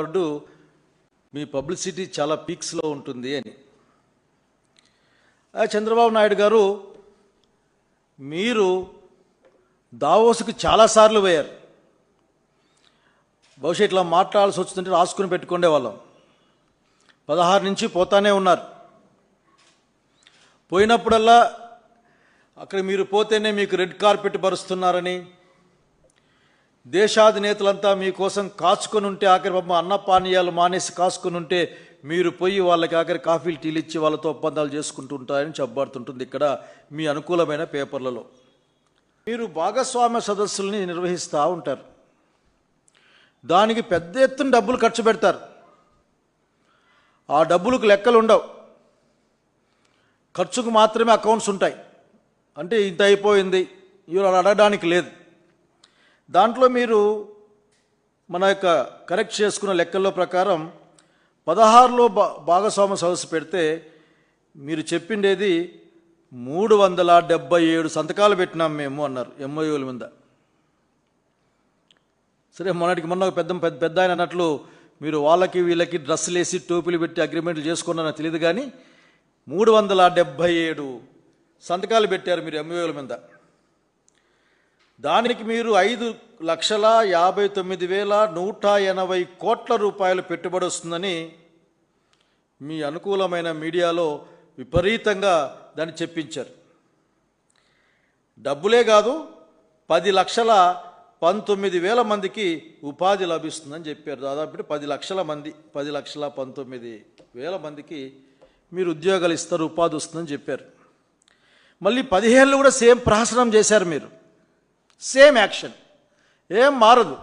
Award మీ publicity చాలా పీక్స్లో ఉంటుంది అని. చంద్రబాబు నాయుడు గారు మీరు దావోస్కి చాలాసార్లు పోయారు. బహుశా ఇట్లా మాట్లాడాల్సి వచ్చిందంటే రాసుకుని పెట్టుకునే వాళ్ళం. పదహారు నుంచి పోతానే ఉన్నారు. పోయినప్పుడల్లా అక్కడ మీరు పోతేనే మీకు రెడ్ కార్పెట్ పరుస్తున్నారని దేశాధినేతలంతా మీకోసం కాచుకొని ఉంటే ఆఖరి పాపం అన్న పానీయాలు మానేసి కాచుకొని ఉంటే మీరు పోయి వాళ్ళకి ఆఖరి కాఫీలు టీలు ఇచ్చి వాళ్ళతో ఒప్పందాలు చేసుకుంటూ ఉంటారని చెప్పబడుతుంటుంది ఇక్కడ మీ అనుకూలమైన పేపర్లలో. మీరు భాగస్వామ్య సదస్సుల్ని నిర్వహిస్తూ ఉంటారు. దానికి పెద్ద ఎత్తున డబ్బులు ఖర్చు పెడతారు. ఆ డబ్బులకు లెక్కలు ఉండవు. ఖర్చుకు మాత్రమే అకౌంట్స్ ఉంటాయి. అంటే ఇంత అయిపోయింది ఇవి అడగడానికి లేదు. దాంట్లో మీరు మన యొక్క కరెక్ట్ చేసుకున్న లెక్కల్లో ప్రకారం పదహారులో భా భాగస్వామ్య సదస్సు పెడితే మీరు చెప్పిండేది మూడు వందల డెబ్బై ఏడు సంతకాలు పెట్టినాం మేము అన్నారు ఎంఓయూల మీద. సరే మొన్నటికి మొన్న ఒక పెద్ద పెద్ద పెద్ద ఆయన అన్నట్లు మీరు వాళ్ళకి వీళ్ళకి డ్రెస్సులు వేసి టోపీలు పెట్టి అగ్రిమెంట్లు చేసుకున్నారని తెలియదు కానీ మూడు వందల డెబ్భై ఏడు సంతకాలు పెట్టారు మీరు ఎంఓయూల మీద. దానికి మీరు ఐదు లక్షల యాభై తొమ్మిది వేల నూట ఎనభై కోట్ల రూపాయలు పెట్టుబడి వస్తుందని మీ అనుకూలమైన మీడియాలో విపరీతంగా దాన్ని చెప్పించారు. డబ్బులే కాదు పది లక్షల పంతొమ్మిది వేల మందికి ఉపాధి లభిస్తుందని చెప్పారు. దాదాపు పది లక్షల మంది పది లక్షల పంతొమ్మిది వేల మందికి మీరు ఉద్యోగాలు ఇస్తారు ఉపాధి వస్తుందని చెప్పారు. మళ్ళీ పదిహేళ్ళు కూడా సేమ్ ప్రహసనం చేశారు మీరు. Same action. ఏం మారదు.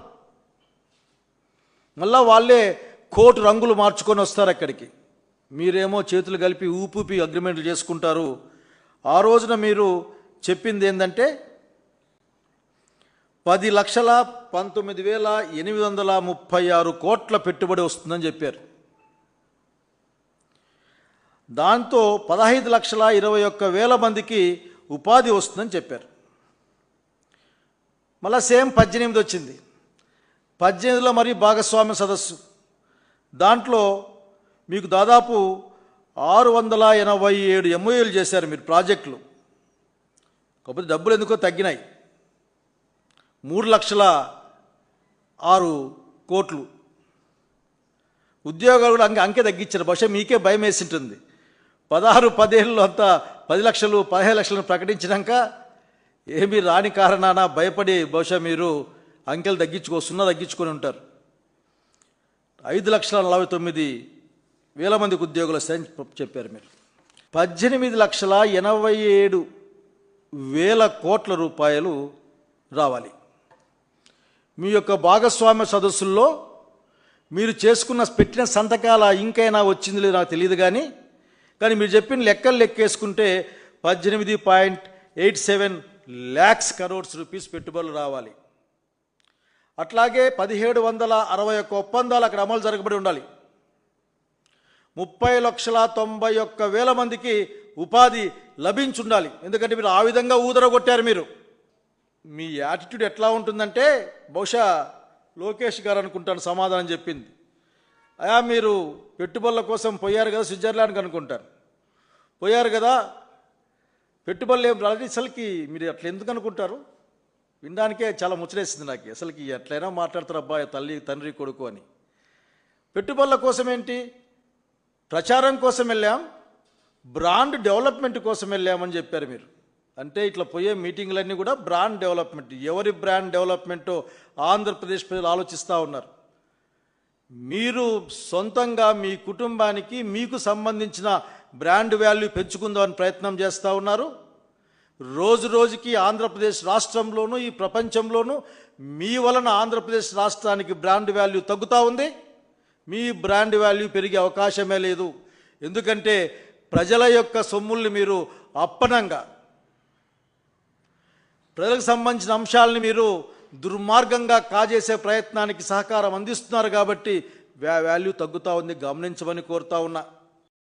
మళ్ళా వాళ్ళే కోటు రంగులు మార్చుకొని వస్తారు అక్కడికి. మీరేమో చేతులు కలిపి ఊపూపి అగ్రిమెంట్లు చేసుకుంటారు. ఆ రోజున మీరు చెప్పింది ఏంటంటే పది లక్షల పంతొమ్మిది వేల ఎనిమిది వందల ముప్పై ఆరు కోట్ల పెట్టుబడి వస్తుందని చెప్పారు. దాంతో పదహైదు లక్షల ఇరవై ఒక్క వేల మందికి ఉపాధి వస్తుందని చెప్పారు. మళ్ళా సేమ్ పద్దెనిమిది వచ్చింది. పద్దెనిమిదిలో మరి భాగస్వామ్య సదస్సు. దాంట్లో మీకు దాదాపు ఆరు వందల ఎనభై ఏడు ఎంఓఏలు చేశారు మీరు ప్రాజెక్టులు. కాకపోతే డబ్బులు ఎందుకో తగ్గినాయి. మూడు లక్షల ఆరు కోట్లు. ఉద్యోగాలు కూడా అంకె అంకె తగ్గించారు. బహుశా మీకే భయం వేసి ఉంటుంది. పదహారు పదేళ్ళు అంతా పది లక్షలు పదిహేను లక్షలను ప్రకటించినాక ఏమీ రాని కారణాన భయపడి బహుశా మీరు అంకెలు తగ్గించుకో సున్నా తగ్గించుకొని ఉంటారు. ఐదు లక్షల నలభై తొమ్మిది వేల మందికి ఉద్యోగులు వస్తాయని చెప్పారు మీరు. పద్దెనిమిది లక్షల ఎనభై ఏడు వేల కోట్ల రూపాయలు రావాలి. మీ యొక్క భాగస్వామ్య సదస్సుల్లో మీరు చేసుకున్న పెట్టిన సంతకాల ఇంకైనా వచ్చింది లేదో నాకు తెలియదు కానీ కానీ మీరు చెప్పిన లెక్కలు లెక్కేసుకుంటే పద్దెనిమిది point eight seven lakhs crores rupees పెట్టుబడులు రావాలి. అట్లాగే పదిహేడు వందల అరవై ఒక్క ఒప్పందాలు అక్కడ అమలు జరగబడి ఉండాలి. ముప్పై లక్షల తొంభై ఒక్క వేల మందికి ఉపాధి లభించుండాలి. ఎందుకంటే మీరు ఆ విధంగా ఊదరగొట్టారు మీరు. మీ యాటిట్యూడ్ ఎట్లా ఉంటుందంటే బహుశా లోకేష్ గారు అనుకుంటాను సమాధానం చెప్పింది. అయా మీరు పెట్టుబడుల కోసం పోయారు కదా స్విట్జర్లాండ్కి అనుకుంటారు. పోయారు కదా పెట్టుబడులు ఏం రాలేదు అసలుకి మీరు అట్లా ఎందుకు అనుకుంటారు? వినడానికే చాలా ముచ్చటేసింది నాకు. అసలుకి ఎట్లయినా మాట్లాడతారు అబ్బాయి తల్లి తండ్రి కొడుకు అని. పెట్టుబడుల కోసం ఏంటి? ప్రచారం కోసం వెళ్ళాం. బ్రాండ్ డెవలప్మెంట్ కోసం వెళ్ళామని చెప్పారు మీరు. అంటే ఇట్లా పోయే మీటింగ్లన్నీ కూడా బ్రాండ్ డెవలప్మెంట్. ఎవరి బ్రాండ్ డెవలప్మెంటో ఆంధ్రప్రదేశ్ ప్రజలు ఆలోచిస్తూ ఉన్నారు. మీరు సొంతంగా మీ కుటుంబానికి మీకు సంబంధించిన బ్రాండ్ వాల్యూ పెంచుకుందామని ప్రయత్నం చేస్తూ ఉన్నారు. రోజు రోజుకి ఆంధ్రప్రదేశ్ రాష్ట్రంలోనూ ఈ ప్రపంచంలోనూ మీ వలన ఆంధ్రప్రదేశ్ రాష్ట్రానికి బ్రాండ్ వాల్యూ తగ్గుతూ ఉంది. మీ బ్రాండ్ వాల్యూ పెరిగే అవకాశమే లేదు. ఎందుకంటే ప్రజల యొక్క సొమ్ముల్ని మీరు అప్పనంగా ప్రజలకు సంబంధించిన అంశాలని మీరు దుర్మార్గంగా కాజేసే ప్రయత్నానికి సహకారం అందిస్తున్నారు కాబట్టి వ్యా వాల్యూ తగ్గుతూ ఉంది. గమనించమని కోరుతా ఉన్నా.